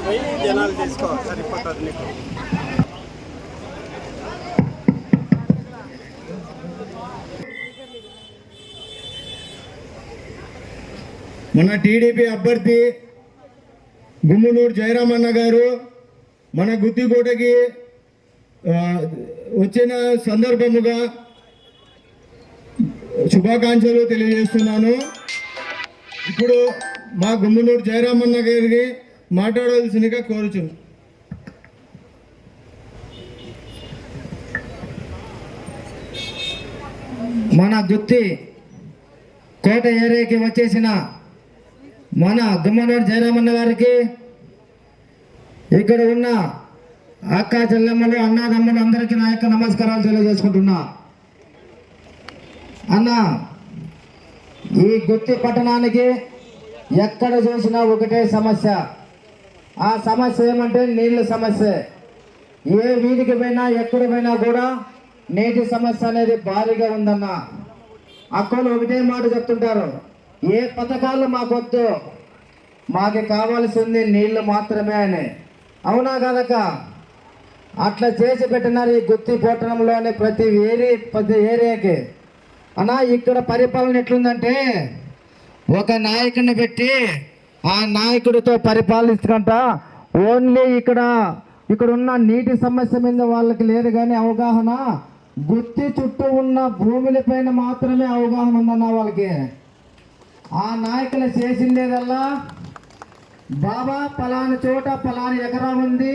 పోయి జనాలు తీసుకో సరిపోతుంది నీకు మన టీడీపీ అభ్యర్థి గుమ్మునూరు జయరామన్న గారు మన గుత్తికోటకి వచ్చిన సందర్భముగా శుభాకాంక్షలు తెలియజేస్తున్నాను. ఇప్పుడు మా గుమ్మునూరు జయరామన్న గారికి మాట్లాడవలసిందిగా కోరుచు. మన గుత్తి కోట ఏరియాకి వచ్చేసిన మన గుమ్మనూరు జయరామన్న గారికి ఇక్కడ ఉన్న అక్క చెల్లెమ్మలు అన్నదమ్ములు అందరికీ నా యొక్క నమస్కారాలు తెలియజేసుకుంటున్నా. అన్న ఈ గుత్తి పట్టణానికి ఎక్కడ చూసినా ఒకటే సమస్య. ఆ సమస్య ఏమంటే నీళ్ళ సమస్య. ఏ వీధికి పోయినా ఎక్కడ పోయినా కూడా నీటి సమస్య అనేది భారీగా ఉందన్న. అక్కలు ఒకటే మాట చెప్తుంటారు ఏ పథకాలు మాకొద్దు మాకు కావాల్సింది నీళ్ళు మాత్రమే అని. అవునా కదక అట్లా చేసి పెట్టినారు ఈ గుత్తి పట్టణంలోని ప్రతి ఏరి ప్రతి ఏరియాకి. అన్నా ఇక్కడ పరిపాలన ఎట్లుందంటే ఒక నాయకుడిని పెట్టి ఆ నాయకుడితో పరిపాలించుకుంటా ఓన్లీ ఇక్కడ ఇక్కడ ఉన్న నీటి సమస్య మీద వాళ్ళకి లేదు కానీ అవగాహన గుత్తి చుట్టూ ఉన్న భూములపైన మాత్రమే అవగాహన ఉందన్న వాళ్ళకి. ఆ నాయకులు చేసిందేదల్లా బాబా పలాని చోట పలాని ఎకరా ఉంది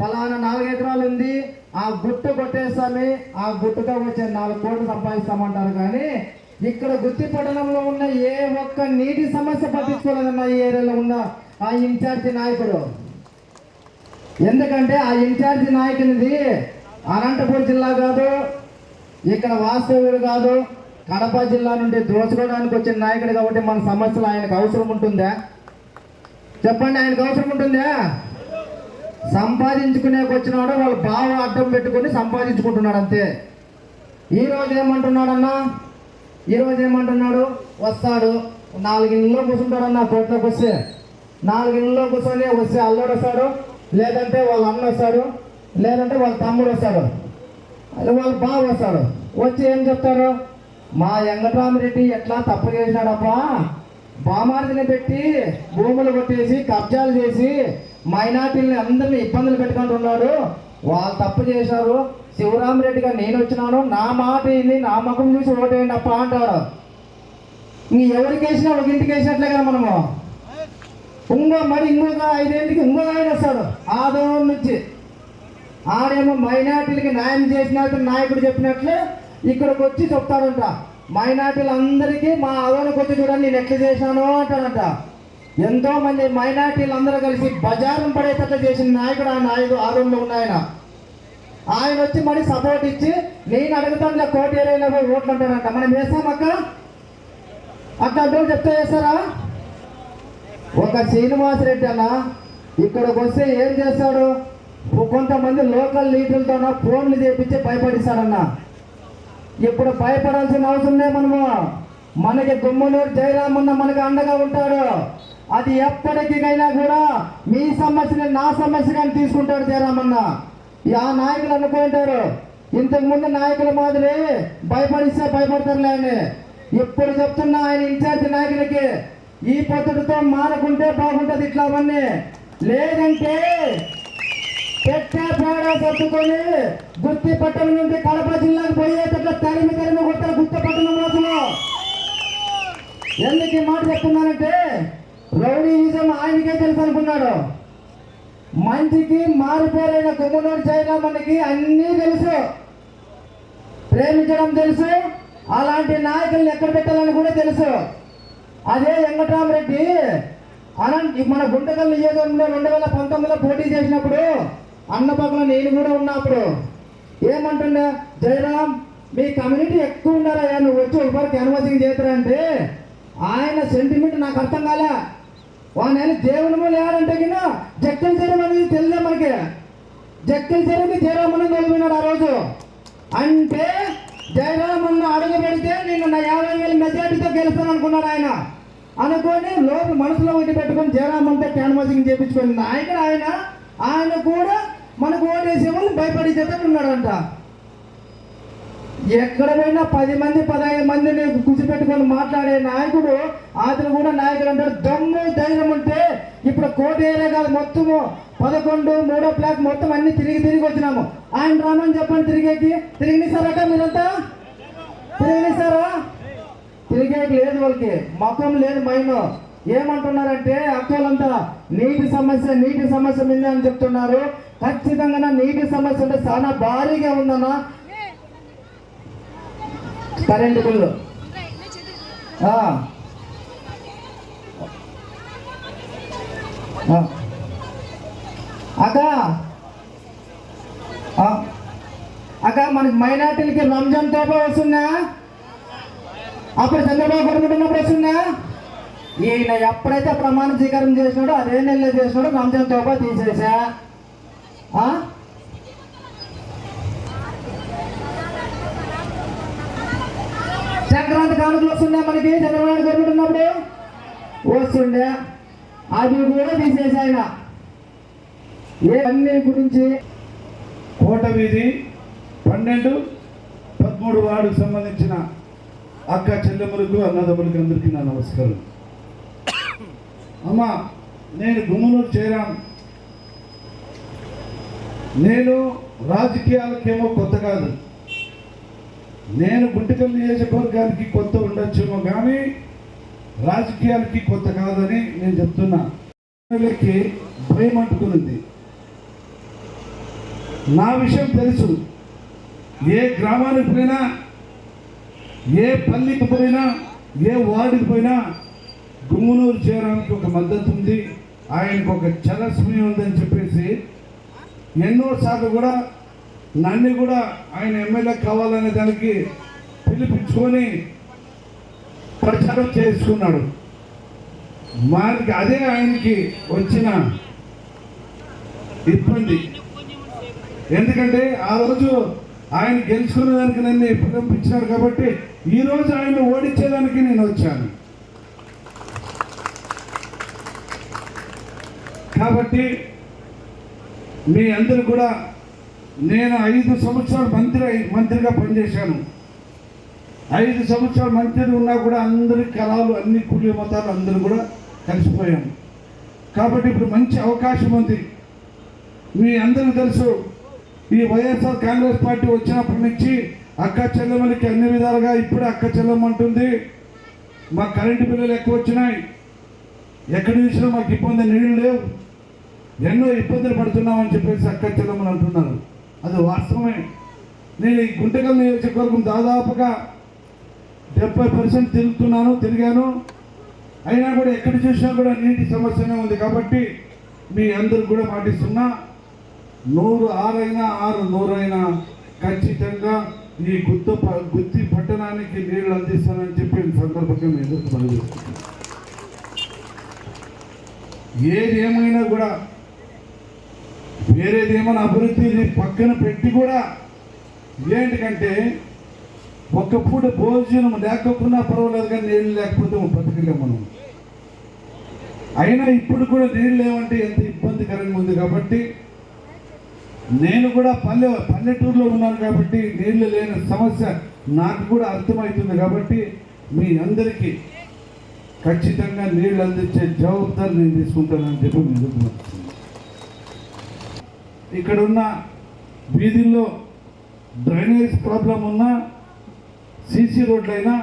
పలానా నాలుగు ఎకరాలు ఉంది. ఆ గుట్టు కొట్టేస్తామే ఆ గుట్టుతో వచ్చే నాలుగు కోట్లు సంపాదిస్తామంటారు కానీ ఇక్కడ గుత్తి పట్టణంలో ఉన్న ఏ ఒక్క నీటి సమస్య పట్టించుకోలేదన్న ఈ ఏరియాలో ఉన్న ఆ ఇన్ఛార్జి నాయకుడు. ఎందుకంటే ఆ ఇన్ఛార్జి నాయకునిది అనంతపురం జిల్లా కాదు ఇక్కడ వాస్తవ్యుడు కాదు. కడప జిల్లా నుండి దోచుకోవడానికి వచ్చిన నాయకుడు కాబట్టి మన సమస్యలు ఆయనకు అవసరం ఉంటుందా? చెప్పండి ఆయనకు అవసరం ఉంటుందా? సంపాదించుకునే వచ్చినాడు వాళ్ళు బావ అడ్డం పెట్టుకొని సంపాదించుకుంటున్నాడు అంతే ఈరోజు ఏమంటున్నాడన్నా? ఈ రోజు ఏమంటున్నాడు? వస్తాడు. నాలుగు ఇళ్ళలో కూర్చుంటాడన్న కోట్లోకి వస్తే. నాలుగింళ్ళలో కూర్చొని వస్తే అల్లుడు వస్తాడు లేదంటే వాళ్ళ అన్న వస్తాడు లేదంటే వాళ్ళ తమ్ముడు వస్తాడు వాళ్ళు వాళ్ళ బావ వస్తాడు. వచ్చి ఏం చెప్తారు? మా వెంకటరామరెడ్డి ఎట్లా తప్పు చేసినాడప్పా బామార్దిని పెట్టి భూములు కొట్టేసి కబ్జాలు చేసి మైనార్టీలని అందరినీ ఇబ్బందులు పెట్టుకుంటున్నాడు వాళ్ళు తప్పు చేశారు. శివరామరెడ్డిగా నేను వచ్చినాను. నా మాట ఏంది? నా ముఖం చూసి ఓటేయండి అప్ప అంటాడు ఇంక ఎవరికి వేసినా ఒక ఇంటికి వేసినట్లే కదా మనము. ఇంకో మరి ఇంకొక ఐదేంటికి ఇంకో ఆయన వస్తాడు. ఆదోళన నుంచి. ఆడేమో మైనార్టీలకి న్యాయం చేసినట్టు నాయకుడు చెప్పినట్లే ఇక్కడికి వచ్చి చెప్తాడంట. మైనార్టీలు అందరికీ మా ఆదోళనకు వచ్చి చూడండి నేను ఎట్లా చేశాను అంటాడంట. ఎంతో మంది మైనార్టీలు అందరూ కలిసి బజారం పడేటట్లు చేసిన నాయకుడు ఆ నాయుడు ఆదోళనలో ఉన్నాయన ఆయన. ఆయన వచ్చి మరి సపోర్ట్ ఇచ్చి నేను అడుగుతాను కోటి ఏరైనా పోయి ఓట్లు అంటాడంట మనం వేస్తాం అక్క? అక్క అంటే చెప్తే చేస్తారా ఒక శ్రీనివాసరెడ్డి అన్న ఇక్కడికి వస్తే ఏం చేస్తాడు? కొంతమంది లోకల్ లీడర్లతో ఫోన్లు చేపించి భయపడిస్తాడన్న. ఇప్పుడు భయపడాల్సిన అవసరం లేదు మనము. మనకి గుమ్మనూరు జయరామన్న మనకి అండగా ఉంటాడు. అది ఎప్పటికైనా కూడా మీ సమస్యని నా సమస్య కానీ తీసుకుంటాడు జయరామన్న. ఆ నాయకులు అనుకుంటారు ఉంటారు. ఇంతకుముందు నాయకుల మాదిరి భయపడిస్తే భయపడతారులే అని. ఇప్పుడు చెప్తున్నా ఆయన ఇన్ఛార్జ్ నాయకులకి ఈ పద్ధతితో మారకుంటే బాగుంటుంది ఇట్లా అవన్నీ. లేదంటే పెట్టే పేడ సర్దుకొని గుత్తి పట్టణం నుండి కడప జిల్లాకు పోయేటట్లు తరిమి తరిమి కొట్టారు గుత్తి పట్టణం రోజులు ఎందుకు ఈ మాట చెప్తున్నానంటే రౌడీయిజం ఆయనకే తెలుసు అనుకున్నాడు. మంచికి మారిపోరైన కుమ్మనూరు జయరామన్కి అన్నీ తెలుసు. ప్రేమించడం తెలుసు. అలాంటి నాయకుల్ని ఎక్కడ పెట్టాలని కూడా తెలుసు. అదే వెంకటరామరెడ్డి అనంత మన గుంటకల్ నియోజకవర్గంలో రెండు వేల పంతొమ్మిదిలో పోటీ చేసినప్పుడు అన్న పక్కన నేను కూడా ఉన్నప్పుడు ఏమంటుండే? జయరామ్ మీ కమ్యూనిటీ ఎక్కువ ఉండాలయ్యా నువ్వు వచ్చి ఒకరికి క్యాన్వాసింగ్ చేస్తారంటే ఆయన సెంటిమెంట్ నాకు అర్థం కాలే. వాని ఆయన దేవుని మూల ఏడంటే కింద జక్కల చెరువు అనేది తెలియదు మనకి. జక్కల చెరువుకి జయరామని నిలిపినాడు ఆ రోజు. అంటే జయరామన్ను అడుగు పెడితే నేను నా యాభై వేల మెజార్టీతో గెలుస్తాను అనుకున్నాడు ఆయన. అనుకొని లోపు మనసులో ఒకటి పెట్టుకొని జయరామ్ క్యాన్వాసింగ్ చేయించుకొని నాయకుడు ఆయన ఆయన కూడా మనకు ఓటేసే వాళ్ళు భయపడి చేత ఉన్నాడంట ఎక్కడ పోయినా పది మంది పదహైదు మంది నీకు కూర్చోపెట్టుకొని మాట్లాడే నాయకుడు అతను కూడా నాయకుడు అంటాడు. దమ్ము ధైర్యం ఉంటే ఇప్పుడు కోటి ఏరియా కాదు మొత్తము పదకొండు మూడో ప్లాక్ మొత్తం అన్ని తిరిగి తిరిగి వచ్చినాము. ఆయన రామని చెప్పండి తిరిగేకి. తిరిగినిస్తారట మీరంతా? తిరిగినిస్తారా తిరిగేకి లేదు వాళ్ళకి. మొఖం లేదు మైండ్. ఏమంటున్నారంటే అక్కలంతా నీటి సమస్య నీటి సమస్య మీద అని చెప్తున్నారు. ఖచ్చితంగా నీటి సమస్య అంటే చాలా భారీగా ఉందన్నా కరెంటు బిల్లు. అక్క. అక్క మనకి మైనార్టీలకి రంజాన్ తోపా వస్తుందా? అప్పుడు చంద్రబాబు గవర్నమెంట్ ఉన్నప్పుడు వస్తుందా? ఈయన ఎప్పుడైతే ప్రమాణ స్వీకారం చేసినాడో అదే నెలలో చేసినాడో రంజాన్ తోపా తీసేసా ఆ? సంక్రాంతి కానుకలు వస్తుండే మనకి చంద్రబాబు నాయుడు ఉన్నప్పుడు? వస్తుండే. అది కూడా తీసేసి ఆయన ఏ అన్ని గురించి? కోట వీధి పన్నెండు పదమూడు వార్డుకు సంబంధించిన అక్క చెల్లెములకు అన్నదమ్ములకు అందరికీ నా నమస్కారం. అమ్మ నేను గుమ్మనూరు చేరాను. నేను రాజకీయాలకేమో కొత్త కాదు. నేను గుంటకల్ నియోజకవర్గానికి కొత్త ఉండొచ్చేమో కానీ రాజకీయాలకి కొత్త కాదని నేను చెప్తున్నా. ప్రజలకి భయం అంటుకునింది నా విషయం తెలుసు. ఏ గ్రామానికి పోయినా ఏ పల్లికి పోయినా ఏ వార్డుకి పోయినా గుమ్మనూరు చేయడానికి ఒక మద్దతు ఉంది. ఆయనకు ఒక చలస్మి ఉందని చెప్పేసి ఎన్నోసార్లు కూడా నన్ను కూడా ఆయన ఎమ్మెల్యే కావాలనే దానికి పిలిపించుకొని ప్రచారం చేసుకున్నాడు మనకి అదే ఆయనకి వచ్చిన ఇబ్బంది. ఎందుకంటే ఆ రోజు ఆయన గెలుచుకునేదానికి నన్ను పంపించాడు కాబట్టి ఈ రోజు ఆయన ఓడించేదానికి నేను వచ్చాను. కాబట్టి మీ అందరూ కూడా నేను ఐదు సంవత్సరాలు మంత్రి మంత్రిగా పనిచేశాను. ఐదు సంవత్సరాలు మంత్రి ఉన్నా కూడా అందరి కళలు అన్ని కులి మతాలు అందరూ కూడా కలిసిపోయాము. కాబట్టి ఇప్పుడు మంచి అవకాశం ఉంది. మీ అందరికీ తెలుసు ఈ వైఎస్ఆర్ కాంగ్రెస్ పార్టీ వచ్చినప్పటి నుంచి అక్క చెల్లెమ్మలకి అన్ని విధాలుగా ఇప్పుడు అక్క చెల్లెమ్మంటుంది మా కరెంటు బిల్లులు ఎక్కువ వచ్చినాయి. ఎక్కడ చూసినా మాకు ఇబ్బంది నీళ్ళు లేవు. ఎన్నో ఇబ్బందులు పడుతున్నామని చెప్పేసి అక్క చెల్లెమ్మలు అంటున్నారు. అది వాస్తవమే. నేను ఈ గుంటకల్ నియోజకవర్గం దాదాపుగా డెబ్బై పర్సెంట్ తిరుగుతున్నాను తిరిగాను. అయినా కూడా ఎక్కడ చూసినా కూడా నీటి సమస్యనే ఉంది కాబట్టి మీ అందరూ కూడా పాటిస్తున్నా నూరు ఆరైనా ఆరు నూరైనా ఖచ్చితంగా ఈ గుత్త ప- గుత్తి పట్టణానికి నీళ్ళు అందిస్తానని చెప్పి సందర్భంగా మేము ఎదురు ఏది ఏమైనా కూడా వేరేది ఏమైనా అభివృద్ధిని పక్కన పెట్టి కూడా ఏంటికంటే ఒక్క పూట భోజనం లేకపోయినా పర్వాలేదు కానీ నీళ్ళు లేకపోతే మనం బతకలేం మనం. అయినా ఇప్పుడు కూడా నీళ్ళు లేవంటే ఎంత ఇబ్బందికరంగా ఉంది కాబట్టి నేను కూడా పల్లె పల్లెటూరులో ఉన్నాను కాబట్టి నీళ్ళు లేని సమస్య నాకు కూడా అర్థమవుతుంది కాబట్టి మీ అందరికీ ఖచ్చితంగా నీళ్ళు అందించే జవాబుదారి నేను తీసుకుంటానని చెప్పి ముందుకు ఇక్కడున్న ఇక్కడ ఉన్న వీధుల్లో డ్రైనేజ్ ప్రాబ్లం ఉన్నా సీసీ రోడ్లైనా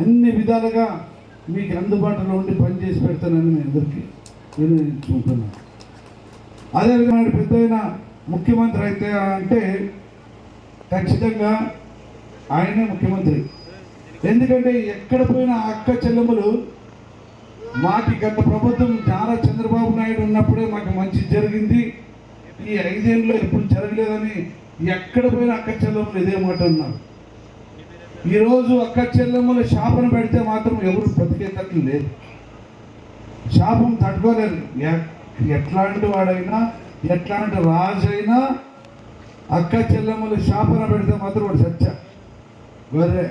అన్ని విధాలుగా మీకు అందుబాటులో ఉండి పనిచేసి పెడతానని నేను అందరికీ వినియోగించుకుంటున్నాను అదేవిధంగా పెద్ద ముఖ్యమంత్రి అయితే అంటే ఖచ్చితంగా ఆయనే ముఖ్యమంత్రి. ఎందుకంటే ఎక్కడ పోయిన అక్క చెల్లెములు మాకి గత ప్రభుత్వం నారా చంద్రబాబు నాయుడు ఉన్నప్పుడే మాకు మంచి జరిగింది. ఈ ఐదేళ్ళలో ఎప్పుడు జరగలేదని ఎక్కడ పోయిన అక్క చెల్లెమ్మలు ఇదే మాట అన్నారు. ఈరోజు అక్క చెల్లెమ్మలు శాపన పెడితే మాత్రం ఎవరు బ్రతికేటట్లు లేదు శాపం తట్టుకోలేరు. ఎట్లాంటి వాడైనా ఎట్లాంటి రాజు అయినా అక్క చెల్లెమ్మలు శాపన పెడితే మాత్రం వాడు సత్య గొర్రె.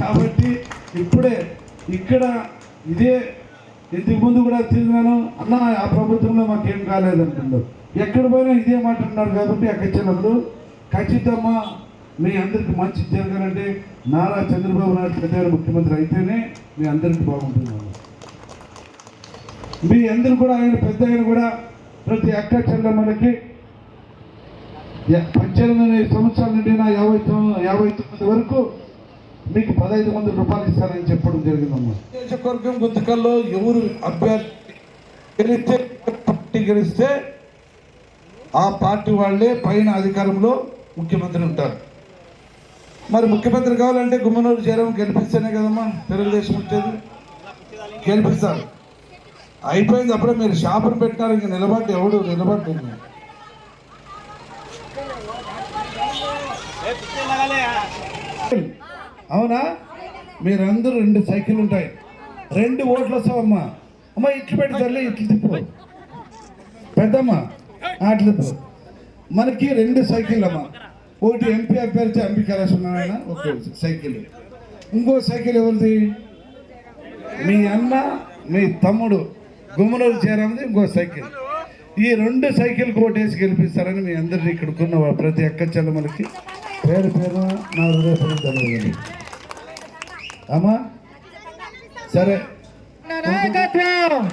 కాబట్టి ఇప్పుడే ఇక్కడ ఇదే ఇంతకు ముందు కూడా తిరిగాను. అన్న ఆ ప్రభుత్వంలో మాకేం కాలేదంటున్నారు ఎక్కడ పోయినా ఇదే మాట అన్నారు కాబట్టి అక్కడ చిన్నప్పుడు ఖచ్చితంగా మీ అందరికి మంచి జరగాలంటే నారా చంద్రబాబు నాయుడు పెద్ద ముఖ్యమంత్రి అయితేనే మీ అందరికి బాగుంటున్నాను మీ అందరూ కూడా ఆయన పెద్ద ఆయన కూడా ప్రతి అక్క చెల్లెమ్మలకి మనకి పద్దెనిమిది సంవత్సరాల నుండి నా యాభై యాభై తొమ్మిది వరకు మీకు పదహైదు వందల రూపాయలు ఇస్తానని చెప్పడం జరిగిందమ్మా. నియోజకవర్గం గుంతకల్లో ఎవరు అభ్యర్థి గెలిస్తే పార్టీ గెలిస్తే ఆ పార్టీ వాళ్ళే పైన అధికారంలో ముఖ్యమంత్రి ఉంటారు. మరి ముఖ్యమంత్రి కావాలంటే గుమ్మనూరు జయరాం గెలిపిస్తేనే కదమ్మా తెలుగుదేశం వచ్చేది. గెలిపిస్తారు. అయిపోయింది అప్పుడే మీరు షాపును పెట్టినారు ఇంక నిలబడి ఎవడు నిలబడి అవునా? మీరందరూ రెండు సైకిల్ ఉంటాయి. రెండు ఓట్లు వస్తావమ్మా. అమ్మ ఇట్లు పెట్టి తల్లి ఇట్లు తిప్పు. పెద్దమ్మ ఆ, అట్లు తిప్పు. మనకి రెండు సైకిల్ అమ్మా ఒకటి ఎంపీ అభ్యర్థి ఎంపీ కళాశ ఒక సైకిల్ ఇంకో సైకిల్ ఎవరిది? మీ అన్న మీ తమ్ముడు. గుమ్మనూరు చేరంది ఇంకో సైకిల్. ఈ రెండు సైకిల్ కోటేసి గెలిపిస్తారని మీ అందరినీ ఇక్కడ ఉన్న ప్రతి అక్క చెల్లెమ్మలకి పేరు పేరు నా హృదయపూర్వక ధన్యవాదాలు. అమ్మా సరే. నాయకత్వం.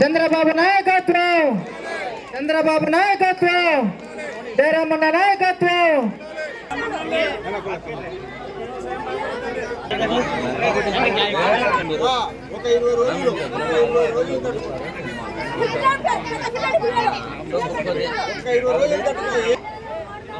చంద్రబాబు నాయకత్వం. చంద్రబాబు నాయకత్వం. జయరామన్న నాయకత్వం. ఒక ఇరవై రోజులు ఇరవై రోజులు. ఒక ఇరవై రోజులు